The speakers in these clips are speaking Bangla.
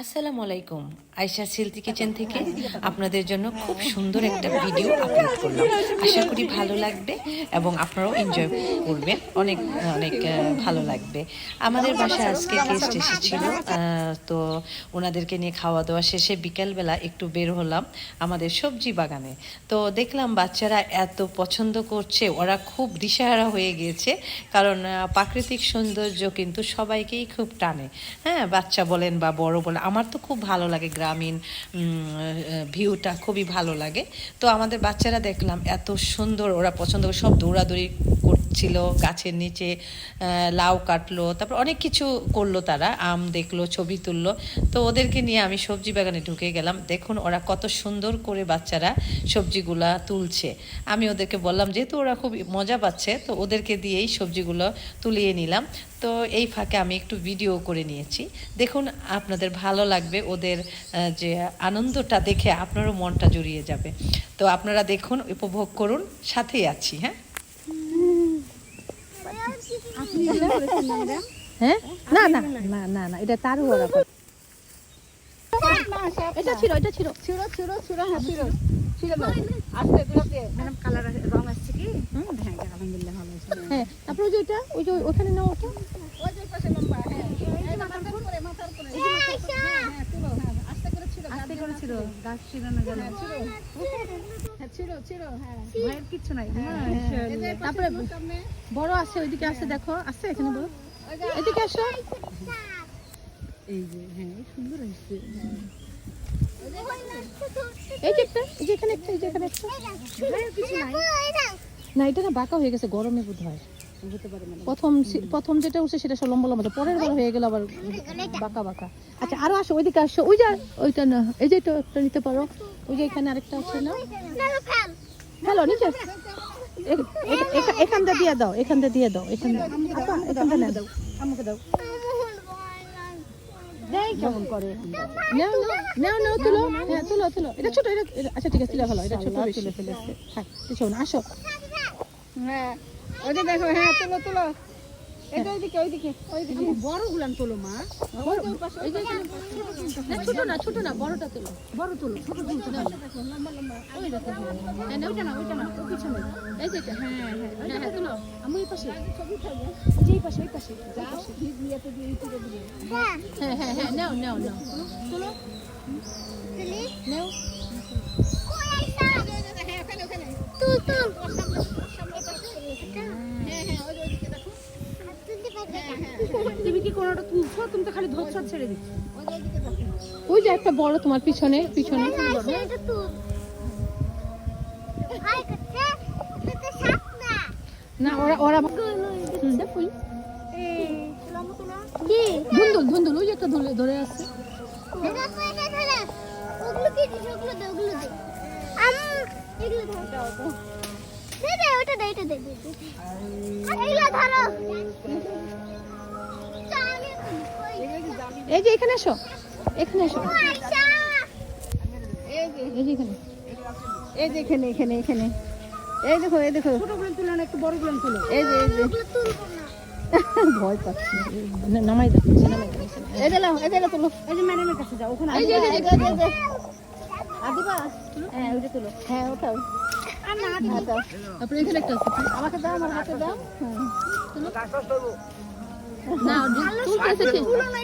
আসসালামু আলাইকুম। আয়শা সিলতি কিচেন থেকে আপনাদের জন্য খুব সুন্দর একটা ভিডিও আপলোড করলাম। আশা করি ভালো লাগবে এবং আপনারাও এনজয় করবেন। অনেক অনেক ভালো লাগবে। আমাদের বাসায় আজকে গেস্ট এসেছিল তো ওনাদেরকে নিয়ে খাওয়া দাওয়া শেষে বিকেলবেলা একটু বের হলাম আমাদের সবজি বাগানে। তো দেখলাম বাচ্চারা এত পছন্দ করছে ওরা খুব দিশাহারা হয়ে গিয়েছে কারণ প্রাকৃতিক সৌন্দর্য কিন্তু সবাইকেই খুব টানে। হ্যাঁ বাচ্চা বলেন বা বড় বলেন আমার তো খুব ভালো লাগে গ্রামীণ ভিউটা খুবই ভালো লাগে। তো আমাদের বাচ্চারা দেখলাম এত সুন্দর, ওরা পছন্দ করে সব দৌড়াদৌড়ি করছিল গাছের নিচে লাউ কাটলো, তারপর অনেক কিছু করল তারা, আম দেখল, ছবি তুললো। তো ওদেরকে নিয়ে আমি সবজি বাগানে ঢুকে গেলাম। দেখুন ওরা কত সুন্দর করে বাচ্চারা সবজিগুলা তুলছে। আমি ওদেরকে বললাম, যেহেতু ওরা খুব মজা পাচ্ছে, তো ওদেরকে দিয়েই সবজিগুলো তুলিয়ে নিলাম। তো এই ফাঁকে আমি একটু ভিডিও করে নিয়েছি। দেখুন আপনাদের ভালো লাগবে ওদের যে আনন্দটা দেখে আপনারও মনটা জুড়িয়ে যাবে। তো আপনারা দেখুন, উপভোগ করুন, সাথেই আছি হ্যাঁ? হ্যাঁ? না না না না না এটা তারও ওরা এটা ছিল এটা ছিল ছিড়ো ছিড়ো ছিড়ো হ্যাঁ ছিড়ো। ছিড়ো আস্তে গুলোতে ম্যাডাম কালার রং আসছে কি? হুম। হ্যাঁ আলহামদুলিল্লাহ ভালো আছে হ্যাঁ তারপরে ওই যে ওইটা ওই যে ওখানে না ওটা। ওই যে পাশে লম্বা হ্যাঁ। মাথার উপরে মাথার উপরে এই যে মাথার উপরে হ্যাঁ হ্যাঁ ছিড়ো হ্যাঁ আস্তে করে ছিড়ো আস্তে করে গাছ জানো? ছিড়ো হ্যাঁ হ্যাঁ ভয়ের কিচ্ছু নাই। হ্যাঁ তারপরে বড় আছে ওইদিকে আছে দেখো আছে এখানে বড়। এদিকে আসো। এই যে হ্যাঁ সুন্দর হয়েছে এই যে একটা এই যে এখানে একটা এই যে এখানে একটা। নাই। না এটা না বাঁকা হয়ে গেছে গরমে বোধ হয় প্রথম প্রথম যেটা উঠছে সেটা সব লম্বা লম্বা পরের বার হয়ে গেল আবার বাঁকা বাঁকা। আচ্ছা আরও আসো ওইদিকে আসো। ওই যে ওইটা না এই যে একটা নিতে পারো। ওই যে এখানে আরেকটা আছে না? হ্যালো নিচে এ- এ- এখা- এখান দিয়ে দাও এখান দিয়ে দাও এখান। দিয়ে আপা, এখান দিয়ে না দাও আমাকে দাও। দেই কেমন করে? নাও নাও নাও নাও তুলো। হ্যাঁ তুলো তুলো। এটা ছোট এটা এটা- আচ্ছা ঠিক আছে না আসো। হ্যাঁ। ওই যে দেখো হ্যাঁ তুলো তুলো। এই যে ওইদিকে ওইদিকে ওইদিকে। বড় গুলান তোলো মা। না ছোট না ছোট না বড়টা তুলো বড় তোলো ছোট তুলছো না ওই দেখো হ্যাঁ না ওইটা না ওইটা না ওই পিছনে। এই যে হ্যাঁ হ্যাঁ হ্যাঁ হ্যাঁ তুলো। আমি পাশে। যে এই পাশে এই পাশে হ্যাঁ হ্যাঁ হ্যাঁ নাও নাও নাও। তুলো। নাও। তুমি তুলছো তুমি তো খালি ধরছো ছেড়ে দিচ্ছ। ওই যে একটা বড় তোমার পিছনে পিছনে। না ওরা ওরা ধুন্দুল ধুন্দুল ওই যে একটা ধরে ধরে। আছে এই যে এখানে এসো। এখানে এসো। এই যে এখানে। এই যে এখানে এখানে এখানে। এই দেখো এই দেখো। ছোটগুলো তুলো না একটু বড়গুলো তুলো। এই যে এই যে। ভয় পাচ্ছি। নামাই দাও নামাই দাও এই যে লাও, এই যে তুলো। এই যে ম্যাডামের কাছে যাও ওখানে এই যে, এই যে, এই যে, আদিবা হ্যাঁ ওই যে তুলো। হ্যাঁ ওটাও। আর না আদিবা দাও। দাও। তারপরে এখানে একটা আছে। আমাকে দাও আমার হাতে দাও। হ্যাঁ। তুলো। না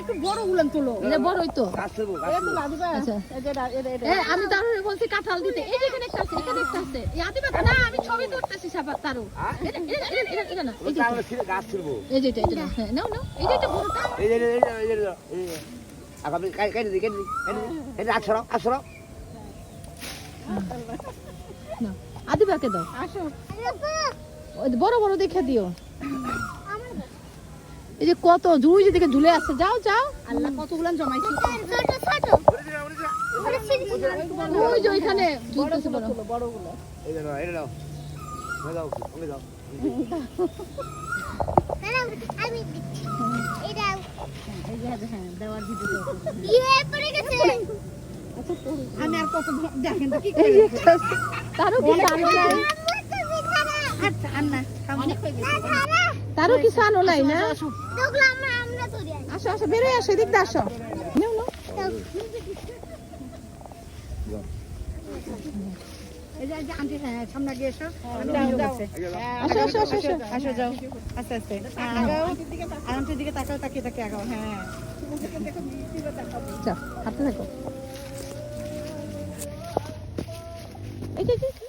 একটু বড় গুলান তুলো এটা বড়ই তো এই তুলো আদিবা আচ্ছা। এই যে এটা- এটা- এটা- এ, আমি তারও বলছি কাঁঠাল দিতে এই যে এখানে একটা আছে এখানে একটা আছে না আমি ছবি তুলতেছি সাবা তারও এই যে এটা। হ্যাঁ নাও নাও এই যে এটা বড়টা এই যে এই যে আগামী কাই কাই এই না আদিবাকে দাও আসো বড় বড় দেখে দিও এই যে কত দুই যে দিকে ঝুলে আছে যাও যাও। আল্লাহ কতগুলো জমাইছি। ওই যে ওইখানে ঝুলতেছে বড়। তুলো বড়গুলো এই যে নাও, এই যে নাও। এই দাও ওকে দাও। এই যে দেওয়ার ভিডিও আমি আর কত দেখেন কি তারও কি আনো নাই আচ্ছা আর না অনেক হয়ে গেছে। তারও কিছু আনো নাই না? আসো আসো বেরোয় আসো এদিক আসো। নাও নাও। এই যে এই যে আন্টি হ্যাঁ সামনে গিয়ে এসো আন্টি দাও, আছে। আসো আসো আসো আসো আসো যাও আস্তে আস্তে হ্যাঁ, আগাও আর আন্টির দিকে তাকাও তাকিয়ে তাকিয়ে আগাও হ্যাঁ আচ্ছা হাঁটতে থাকো এই যে, এই যে, এই যে।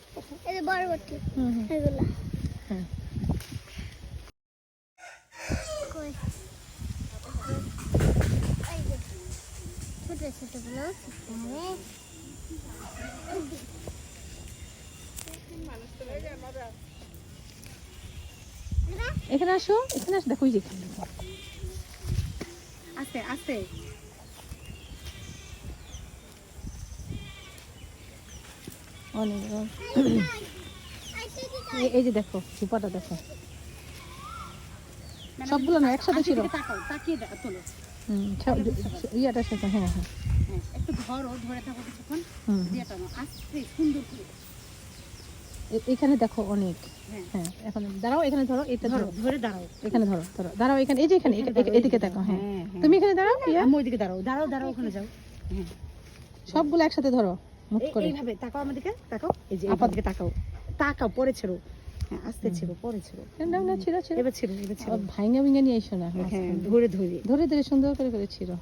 এই যে বরবটি হুম, হুম। এগুলা হ্যাঁ। কই? এই যে, ছোট ছোটগুলো আরে, এখানে আসো এখানে আসো দেখো ওই যে এখানে। আস্তে আস্তে অনেক এই- যে দেখো সুপাটা দেখো। মানে সবগুলো না একসাথে ছিল। সাথে হ্যাঁ হ্যাঁ। হ্যাঁ একটু ধরো ধরে থাকো কিছুক্ষণ। দিয়ে টানো আস্তে সুন্দর করে। এখানে দেখো অনেক। হ্যাঁ। হ্যাঁ এখন দাঁড়াও এখানে ধরো এটা ধরো ধরো। ধরে দাঁড়াও। এখানে ধরো ধরো। দাঁড়াও এখানে এই যে এখানে এ- এ- এদিকে দেখো হ্যাঁ। হ্যাঁ, হ্যাঁ। তুমি এখানে দাঁড়াও আমি ওইদিকে দাঁড়াও দাঁড়াও দাঁড়াও ওখানে যাও। সবগুলো একসাথে ধরো মুখ করে। এইভাবে তাকাও আমাদেরকে তাকাও। এই যে আপার তাকাও। তাকাও পরে ছেড়ো। হ্যাঁ আস্তে ছেড়ো পরে ছেড়ো। না না ছিড়ো ছিড়ো। এবার ছেড়ো এবার ছেড়ো। ভাইঙ্গা ভিঙ্গা নিয়ে এসো না হ্যাঁ ধরে ধরে। ধরে ধরে সুন্দর করে করে ছিড়ো।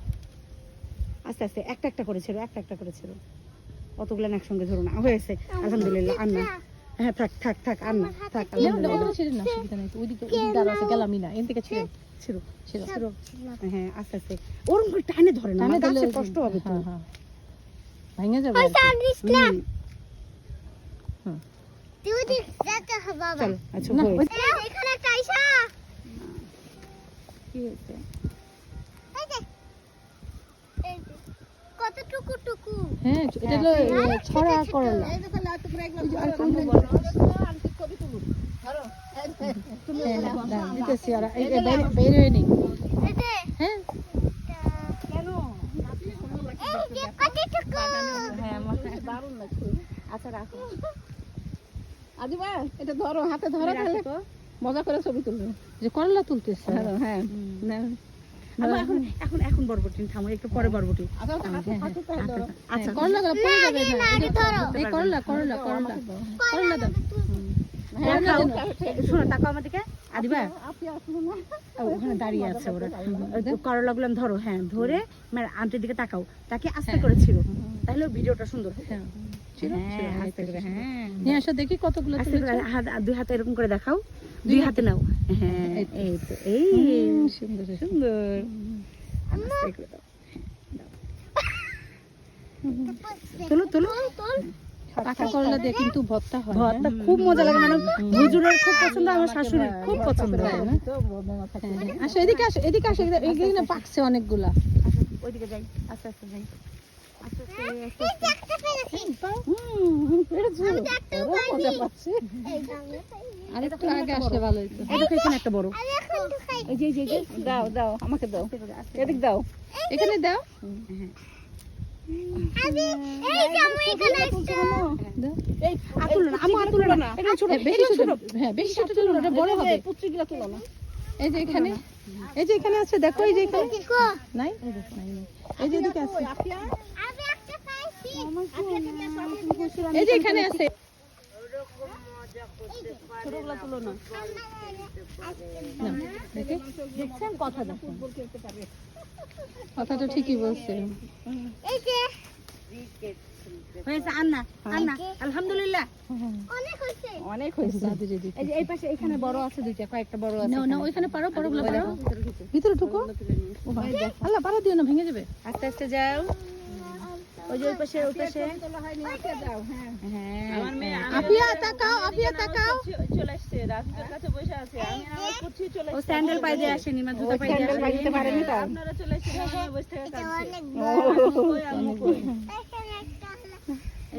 আস্তে আস্তে একটা একটা করে ছেড়ো একটা একটা করে ছেড়ো। অতগুলো না একসঙ্গে ধরো না হয়েছে। আলহামদুলিল্লাহ আর না হ্যাঁ থাক থাক থাক আর না থাক না, না, অসুবিধা নেই ওইদিকে আছে গেলামই না এর থেকে ছিড়ো ছেড়ো ছিড়ো। ছেড়ো হ্যাঁ আস্তে আস্তে ওরকম করে টানে ধরে না গাছে কষ্ট হবে তো। হ্যাঁ হ্যাঁ। ভাইঙ্গা যাবে হুম, চলো আচ্ছা কি হয়েছে? টুকু হ্যাঁ এটা হলো এ, ছড়া করলা। এই দেখো লাল টুকরা এগুলো আর কোন দিন হ্যাঁ, দিতেছি আর এই হয়ে। এই যে হ্যাঁ আচ্ছা রাখো। আজিবা এটা ধরো হাতে ধরো তাহলে। মজা করে ছবি তুলবে। যে করলা তুলতেছে। হ্যাঁ। হ্যাঁ না। এখন এখন এখন বরবটি থামো একটু পরে বরবটি। আচ্ছা করলা গুলো ধরো এই করলা করলা করলা করলা দাও। শোনো তাকাও আমাদেরকে আদিবা। ওখানে দাঁড়িয়ে আছে ওরা। করলা গুলো ধরো হ্যাঁ ধরে মানে আন্টির দিকে তাকাও। তাকে আস্তে করে ছিল তাহলে ভিডিওটা সুন্দর হ্যাঁ হ্যাঁ। হ্যাঁ দেখি কতগুলো দুই হাতে এরকম করে দেখাও। দুই হাতে নাও। হ্যাঁ এই তো এই সুন্দর সুন্দর। আস্তে করে দাও। তোলো তোলো। পাকা করলা দিয়ে কিন্তু ভর্তা হয় হ্যাঁ? ভর্তা খুব মজা লাগে মানে হুজুরের খুব পছন্দ আমার শাশুড়ির খুব পছন্দ। হ্যাঁ, আসো এদিকে আসো এদিকে আসো এদিকে- পাকছে অনেকগুলা। ওইদিকে যাই আস্তে আস্তে যাই। আগে আসলে ভালো হতো এখানে একটা বড় এই যে যে দাও দাও আমাকে দাও এদিক দাও এখানে দাও আমি এই যে এখানে এই আতুল না আমু আতুল না এটা ছোট হ্যাঁ, বেশি ছোট হ্যাঁ বেশি ছোট তুলো না, ওটা বড় হবে পুত্রগুলো তুলো না এই যে এখানে এই যে এখানে আছে দেখো এই যে এখানে নাই। এই যে এদিকে আছে এই যে এখানে আছে। কথাটা ঠিকই বলছে। হয়েছে আন্না আন্না আলহামদুলিল্লাহ। অনেক হয়েছে। অনেক হয়েছে। এই যে এই পাশে এখানে বড় আছে দুইটা কয়েকটা বড় আছে না না ওইখানে পারো বড়গুলো পারো। ভিতরে ঢুকো। আল্লাহ পারো দিও না ভেঙে যাবে। আস্তে আস্তে যাও। যে ওই পাশে। ওই পাশে হ্যাঁ। আপিয়া তাকাও আপিয়া তাকাও। ও স্যান্ডেল পাই দিয়ে আসেনি মা জুতো পাই দিয়ে আসেনি। পারেনি তো? এটা অনেক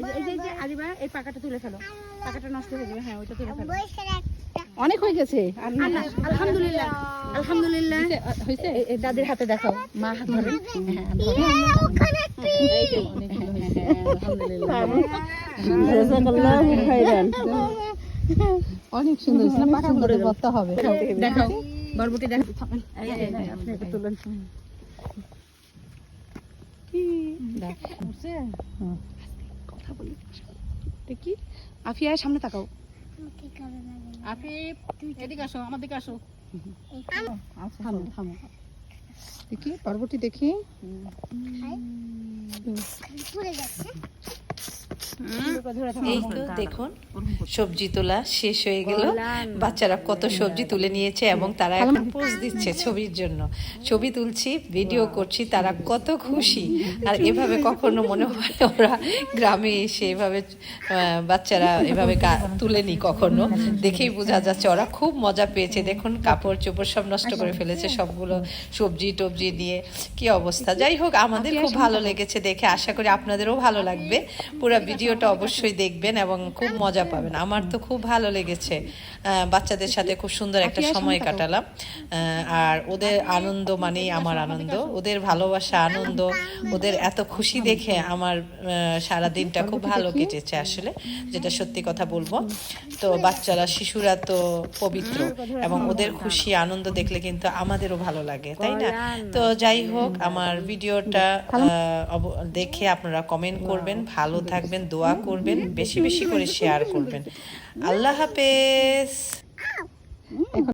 এখানে একটা হলো এই পাকাটা তুলে ফেলো। পাকাটা নষ্ট হয়ে যাবে হ্যাঁ ওইটা তুলে ফেলো। অনেক হয়ে গেছে। আলহামদুলিল্লাহ। আলহামদুলিল্লাহ এই দাদির হাতে দেখাও মা হাত ধরে হ্যাঁ অনেক সুন্দর হয়েছে না পাকাগুলো তো ভর্তা হবে দেখাও বরবটি তুলুন দেখি আফিয়া সামনে তাকাও আফিফ এদিকে আসো আমার দিকে আসো আচ্ছা থামো থামো দেখি। পার্বতী দেখি পড়ে যাচ্ছে। এই তো দেখুন সবজি তোলা শেষ হয়ে গেল। বাচ্চারা কত সবজি তুলে নিয়েছে এবং তারা এখন পোজ দিচ্ছে ছবির জন্য। ছবি তুলছি ভিডিও করছি তারা কত খুশি। আর এভাবে কখনো মনে হয় ওরা গ্রামে এসে এভাবে বাচ্চারা এভাবে তুলেনি কখনো। দেখেই বোঝা যাচ্ছে ওরা খুব মজা পেয়েছে। দেখুন কাপড় চোপড় সব নষ্ট করে ফেলেছে সবগুলো সবজি টবজি দিয়ে। কি অবস্থা? যাই হোক আমাদের খুব ভালো লেগেছে দেখে। আশা করি আপনাদেরও ভালো লাগবে। পুরো ভিডিওটা অবশ্যই দেখবেন এবং খুব মজা পাবেন। আমার তো খুব ভালো লেগেছে। বাচ্চাদের সাথে খুব সুন্দর একটা সময় কাটালাম। আর ওদের আনন্দ মানেই আমার আনন্দ। ওদের ভালোবাসা আনন্দ ওদের এত খুশি দেখে আমার সারা দিনটা খুব ভালো কেটেছে আসলে যেটা সত্যি কথা বলব। তো বাচ্চারা শিশুরা তো পবিত্র এবং ওদের খুশি আনন্দ দেখলে কিন্তু আমাদেরও ভালো লাগে তাই না? তো যাই হোক আমার ভিডিওটা আহ, দেখে আপনারা কমেন্ট করবেন। ভালো থাকবেন দোয়া করবেন বেশি বেশি করে শেয়ার করবেন। আল্লাহ হাফেজ।